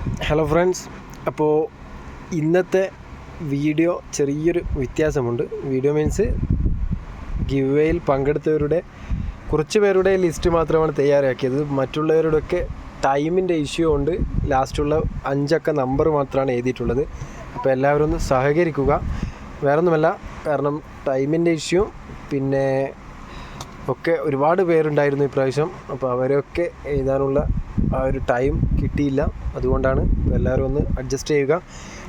Hello friends അപ്പോൾ ഇന്നത്തെ video ചെറിയൊരു വ്യത്യാസമുണ്ട്. വീഡിയോ മീൻസ് ഗിവേയിൽ പങ്കെടുത്തവരുടെ കുറച്ച് പേരുടെ ലിസ്റ്റ് മാത്രമാണ് തയ്യാറാക്കിയത്. മറ്റുള്ളവരുടെയൊക്കെ ടൈമിന്റെ ഇഷ്യൂ കൊണ്ട് ലാസ്റ്റുള്ള അഞ്ചക്ക നമ്പർ മാത്രമാണ് എഴുതിയിട്ടുള്ളത്. അപ്പോൾ എല്ലാവരും ഒന്ന് സഹകരിക്കുക. വേറൊന്നുമല്ല കാരണം ടൈമിന്റെ ഇഷ്യൂ പിന്നെ ഒക്കെ ഒരുപാട് പേരുണ്ടായിരുന്നു ഇപ്രാവശ്യം അപ്പോൾ അവരൊക്കെ എഴുതാനുള്ള ആ ഒരു ടൈം കിട്ടിയില്ല. അതുകൊണ്ടാണ് എല്ലാവരും ഒന്ന് അഡ്ജസ്റ്റ് ചെയ്യുക.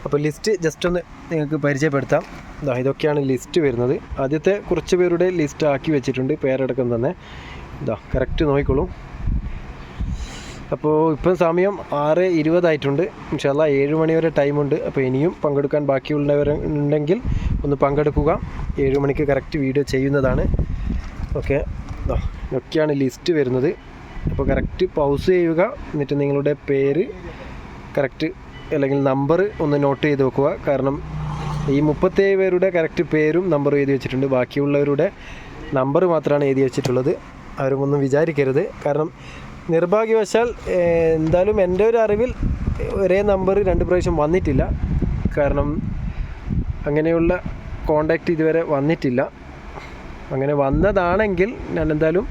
അപ്പോൾ ലിസ്റ്റ് ജസ്റ്റ് ഒന്ന് നിങ്ങൾക്ക് പരിചയപ്പെടുത്താം. ഇതാ ഇതൊക്കെയാണ് ലിസ്റ്റ് വരുന്നത്. ആദ്യത്തെ കുറച്ച് പേരുടെ ലിസ്റ്റ് ആക്കി വെച്ചിട്ടുണ്ട്. പേരടക്കം തന്നെ. ഇതാ കറക്റ്റ് നോക്കിക്കോളൂ. അപ്പോൾ ഇപ്പം സമയം ആറ് ഇരുപതായിട്ടുണ്ട് ഇൻഷാല്ല ഏഴ് മണി വരെ ടൈമുണ്ട് അപ്പോൾ ഇനിയും പങ്കെടുക്കാൻ ബാക്കിയുള്ളവർ ഉണ്ടെങ്കിൽ ഒന്ന് പങ്കെടുക്കുക. ഏഴ് മണിക്ക് കറക്റ്റ് വീഡിയോ ചെയ്യുന്നതാണ്. ഓക്കെ. ഇതൊക്കെയാണ് ലിസ്റ്റ് വരുന്നത്. അപ്പോൾ കറക്റ്റ് പൗസ് ചെയ്യുക എന്നിട്ട് നിങ്ങളുടെ പേര് കറക്റ്റ് അല്ലെങ്കിൽ നമ്പർ ഒന്ന് നോട്ട് ചെയ്ത് വെക്കുക. കാരണം ഈ മുപ്പത്തേഴ് പേരുടെ കറക്റ്റ് പേരും നമ്പറും എഴുതി വെച്ചിട്ടുണ്ട്. ബാക്കിയുള്ളവരുടെ നമ്പർ മാത്രമാണ് എഴുതി വെച്ചിട്ടുള്ളത്. ആരും ഒന്നും വിചാരിക്കരുത്. കാരണം നിർഭാഗ്യവശാൽ എന്തായാലും എന്റെ ഒരു അറിവിൽ ഒരേ നമ്പർ രണ്ട് പ്രാവശ്യം വന്നിട്ടില്ല. കാരണം അങ്ങനെയുള്ള കോണ്ടാക്റ്റ് ഇതുവരെ വന്നിട്ടില്ല. അങ്ങനെ വന്നതാണെങ്കിൽ ഞാൻ എന്തായാലും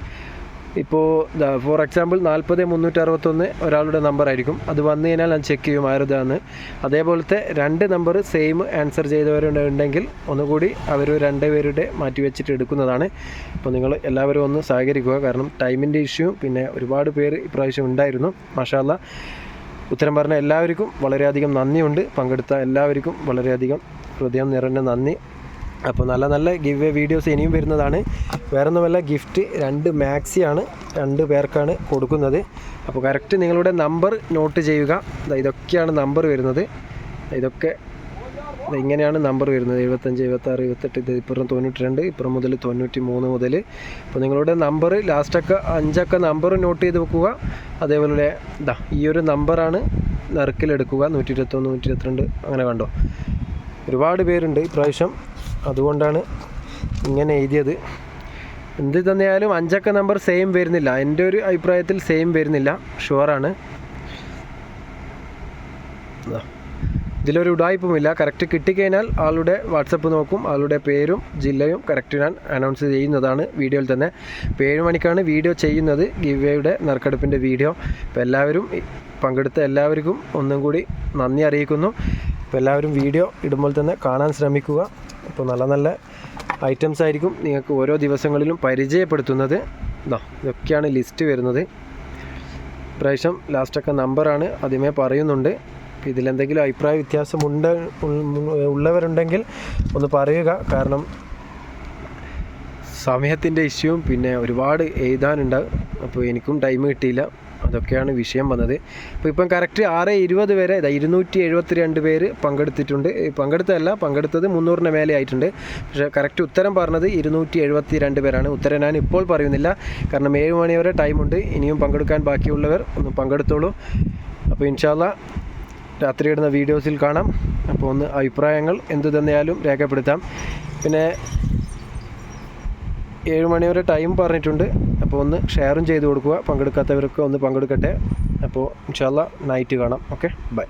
ഇപ്പോൾ ഫോർ എക്സാമ്പിൾ നാൽപ്പത് മുന്നൂറ്റി അറുപത്തൊന്ന് ഒരാളുടെ നമ്പർ ആയിരിക്കും. അത് വന്നു കഴിഞ്ഞാൽ ഞാൻ ചെക്ക് ചെയ്യും ആരുതാന്ന്. അതേപോലത്തെ രണ്ട് നമ്പർ സെയിം ആൻസർ ചെയ്തവരുണ്ടെങ്കിൽ ഒന്നുകൂടി അവർ രണ്ട് പേരുടെ മാറ്റി വെച്ചിട്ട് എടുക്കുന്നതാണ്. അപ്പോൾ നിങ്ങൾ എല്ലാവരും ഒന്ന് സഹകരിക്കുക. കാരണം ടൈമിന്റെ ഇഷ്യൂ പിന്നെ ഒരുപാട് പേര് ഇപ്രാവശ്യം ഉണ്ടായിരുന്നു. മാഷാല്ല ഉത്തരം പറഞ്ഞ എല്ലാവർക്കും വളരെയധികം നന്ദിയുണ്ട്. പങ്കെടുത്ത എല്ലാവർക്കും വളരെയധികം ഹൃദയം നിറഞ്ഞ നന്ദി. അപ്പോൾ നല്ല നല്ല ഗിവ് വീഡിയോസ് ഇനിയും വരുന്നതാണ്. വേറൊന്നുമല്ല ഗിഫ്റ്റ് രണ്ട് മാക്സിയാണ് രണ്ട് പേർക്കാണ് കൊടുക്കുന്നത്. അപ്പോൾ കറക്റ്റ് നിങ്ങളുടെ നമ്പർ നോട്ട് ചെയ്യുക. ഇതൊക്കെയാണ് നമ്പർ വരുന്നത്. ഇതൊക്കെ ഇങ്ങനെയാണ് നമ്പർ വരുന്നത്. എഴുപത്തഞ്ച് എഴുപത്താറ് എഴുപത്തെട്ട് ഇത് ഇപ്പുറം തൊണ്ണൂറ്റി രണ്ട് ഇപ്പുറം മുതൽ തൊണ്ണൂറ്റി മൂന്ന് മുതൽ. അപ്പോൾ നിങ്ങളുടെ നമ്പർ ലാസ്റ്റൊക്കെ അഞ്ചൊക്കെ നമ്പർ നോട്ട് ചെയ്ത് വെക്കുക. അതേപോലെ ഇതാ ഈ ഒരു നമ്പറാണ് നറുക്കിലെടുക്കുക. നൂറ്റി ഇരുപത്തൊന്ന് നൂറ്റി ഇരുപത്തിരണ്ട് അങ്ങനെ കണ്ടോ? ഒരുപാട് പേരുണ്ട് ഇപ്രാവശ്യം. അതുകൊണ്ടാണ് ഇങ്ങനെ എഴുതിയത്. എന്ത് തന്നെയാലും അഞ്ചക്ക നമ്പർ സെയിം വരുന്നില്ല. എന്റെ ഒരു അഭിപ്രായത്തിൽ സെയിം വരുന്നില്ല. ഷുവറാണ്. ഇതിലൊരു ഉടായ്പുമില്ല. കറക്റ്റ് കിട്ടിക്കഴിഞ്ഞാൽ ആളുടെ വാട്സപ്പ് നോക്കും. ആളുടെ പേരും ജില്ലയും കറക്റ്റ് ഞാൻ അനൗൺസ് ചെയ്യുന്നതാണ് വീഡിയോയിൽ തന്നെ. ഇപ്പോൾ ഏഴ് മണിക്കാണ് വീഡിയോ ചെയ്യുന്നത്. ഗിവേയുടെ നറുക്കെടുപ്പിന്റെ വീഡിയോ അപ്പോൾ എല്ലാവരും പങ്കെടുത്ത എല്ലാവർക്കും ഒന്നും കൂടി നന്ദി അറിയിക്കുന്നു. അപ്പോൾ എല്ലാവരും വീഡിയോ ഇടുമ്പോൾ തന്നെ കാണാൻ ശ്രമിക്കുക. അപ്പോൾ നല്ല നല്ല ഐറ്റംസ് ആയിരിക്കും നിങ്ങൾക്ക് ഓരോ ദിവസങ്ങളിലും പരിചയപ്പെടുത്തുന്നത്. ഇതാ ഇതൊക്കെയാണ് ലിസ്റ്റ് വരുന്നത്. പ്രാവശ്യം ലാസ്റ്റൊക്കെ നമ്പറാണ് ആദ്യമേ പറയുന്നുണ്ട്. ഇതിലെന്തെങ്കിലും അഭിപ്രായ വ്യത്യാസമുണ്ട് ഉള്ളവരുണ്ടെങ്കിൽ ഒന്ന് പറയുക. കാരണം സമയത്തിന്റെ ഇഷ്യൂവും പിന്നെ ഒരുപാട് എഴുതാനുണ്ട്. അപ്പോൾ എനിക്കും ടൈം കിട്ടിയില്ല. അതൊക്കെയാണ് വിഷയം വന്നത്. ഇപ്പോൾ ഇപ്പം കറക്റ്റ് ആറ് ഇരുപത് വരെ ഇതാ ഇരുന്നൂറ്റി എഴുപത്തി രണ്ട് പേര് പങ്കെടുത്തിട്ടുണ്ട്. പങ്കെടുത്തതല്ല പങ്കെടുത്തത് മുന്നൂറിന് മേലെ ആയിട്ടുണ്ട്. പക്ഷേ കറക്റ്റ് ഉത്തരം പറഞ്ഞത് ഇരുന്നൂറ്റി എഴുപത്തി രണ്ട് പേരാണ്. ഉത്തരം ഞാൻ ഇപ്പോൾ പറയുന്നില്ല. കാരണം ഏഴ് മണി വരെ ടൈമുണ്ട് ഇനിയും പങ്കെടുക്കാൻ ബാക്കിയുള്ളവർ ഒന്ന് പങ്കെടുത്തോളൂ. അപ്പോൾ ഇൻഷാല്ല രാത്രി ഇടുന്ന വീഡിയോസിൽ കാണാം. അപ്പോൾ ഒന്ന് അഭിപ്രായങ്ങൾ എന്തു തന്നെയാലും രേഖപ്പെടുത്താം. പിന്നെ ഏഴ് മണി വരെ ടൈം പറഞ്ഞിട്ടുണ്ട്. അപ്പോൾ ഒന്ന് ഷെയറും ചെയ്ത് കൊടുക്കുക. പങ്കെടുക്കാത്തവരൊക്കെ ഒന്ന് പങ്കെടുക്കട്ടെ. അപ്പോൾ ഇൻഷാല്ല നൈറ്റ് കാണാം. Okay bye